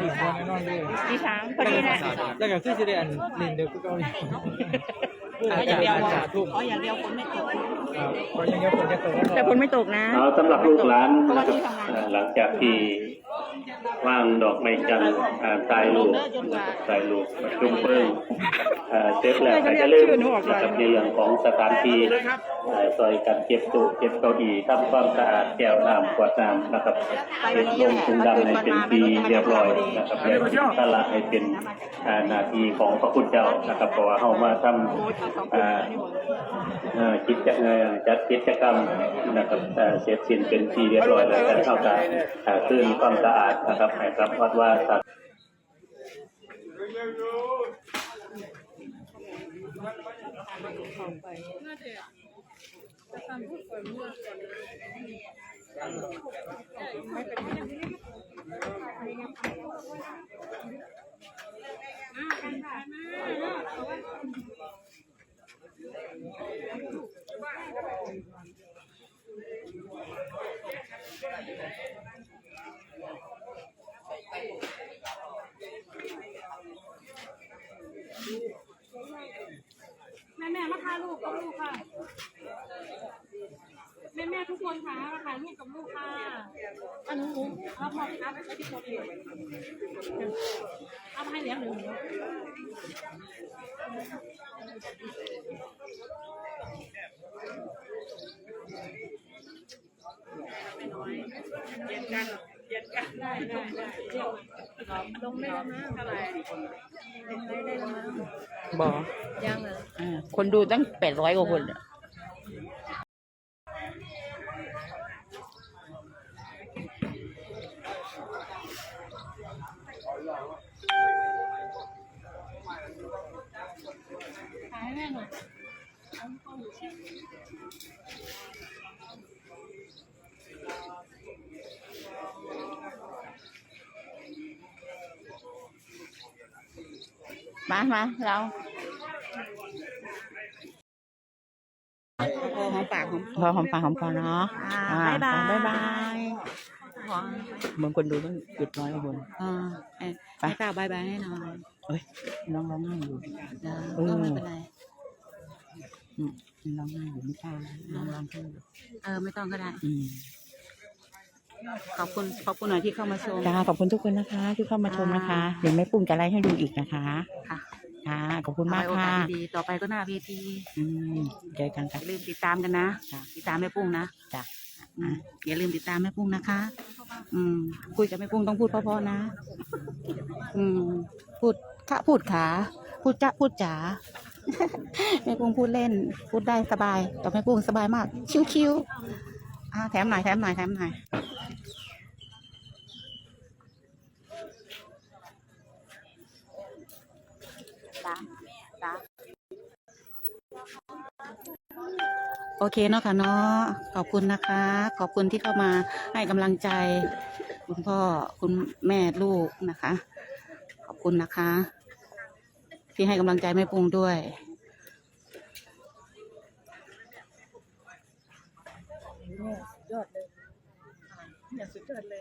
หนึ่งคนแน่นอนเลยตีสามพอดีนะแล้วก็คือสิได้อันลินเดียวก็เกาหลีขออย่างเดียวจจะทุ่มขออย่างเดียวคนไม่ตกครับขออย่างเดียวฝนจะตกแล้วแต่ฝนไม่ตกนะเอาสำหรับลูกหลานเพราะนะว่าครับที่ทำงานเอ่อหลังจากที่ว่างดอกไม้จันทร์อ่าตายลูกตายลูกประชุมเพิ่งเอ่อเสร็จแล้วก็จะเริ่มนะครับในเรื่องของสถานที่เอ่อซอยกันเก็บตู้เก็บเก้าอี้ทำความสะอาดแก้วน้ำกวาดน้ำนะครับเก็บลงถุงดำให้เป็นทีเรียบร้อยนะครับและตละให้เป็นหนาทีของพระคุณเจ้านะครับเพราะว่าเข้ามาทำอ่าเอ่อกิจเอ่อจัดกิจกรรมนะครับเอ่อเสร็จสิ้นเป็นที่เรียบร้อยแล้วแต่เท่ากับเอ่นความสะอาดนะครับให้กับวัดว่าสัตว์ แม่แม่มาถ่ายรูกับลูกค่ะ คนคะาถ่ายรูปกับลูกค้าอันนู้นรับมาครับไอที่คนเดียวเอาไปให้เลี้ยวหนึ่งเย็นกันเย็นกันได้ได้ได้ลงได้แล้วมั้งอะไรลงได้ได้แล้วมั้งบอกยังอะคนดูตั้งแปดร้อยกว่าคนอะ เอ้ยไปให้กล่าวบายบายให้หน่อยเอ้ยน้องร้องไห้อยู่เดี๋ยวเออก็ไม่เป็นไรอืมร้องไห้อยู่ไม่กล้าน้องร้องไห้อยู่เออไม่ต้องก็ได้ อืมขอบคุณขอบคุณหน่อยที่เข้ามาชม จ้าขอบคุณทุกคนนะคะ ที่เข้ามาชมนะคะ เดี๋ยวแม่ปุ้งจะไลฟ์ให้ดูอีกนะคะค่ะ ค่ะขอบคุณมากเอไว้โอค่ะกาสดีๆต่อไปก็หน้าเวทีอืมเจอกันอค่ะ ย่าลืมติดตามกันนะ จ้ะติดตามแม่ปุ้งนะจ้ะ อืมอย่าลืมติดตามแม่ปุ้งนะคะ อืม คุยกับแม่ปุ้งต้องพูดเพราะๆนะ อืม พูดค่ะพูดขา พูดจ้าพูดจ๋า แม่ปุ้งพูดเล่น พูดได้สบายแต่แม่ปุ้งสบายมาก ชิวๆอ่าแถมหน่อยแถมหน่อยแถมหน่อยจ้าจ้าโอเคเนาะค่ะเนาะขอบคุณนะคะ ขอบคุณที่เข้ามาให้กำลังใจ คุณพ่อคุณแม่ลูกนะคะ ขอบคุณนะคะ ที่ให้กำลังใจแม่ปุงด้วย ยอดเลยเนี่ยสุดยอดเลย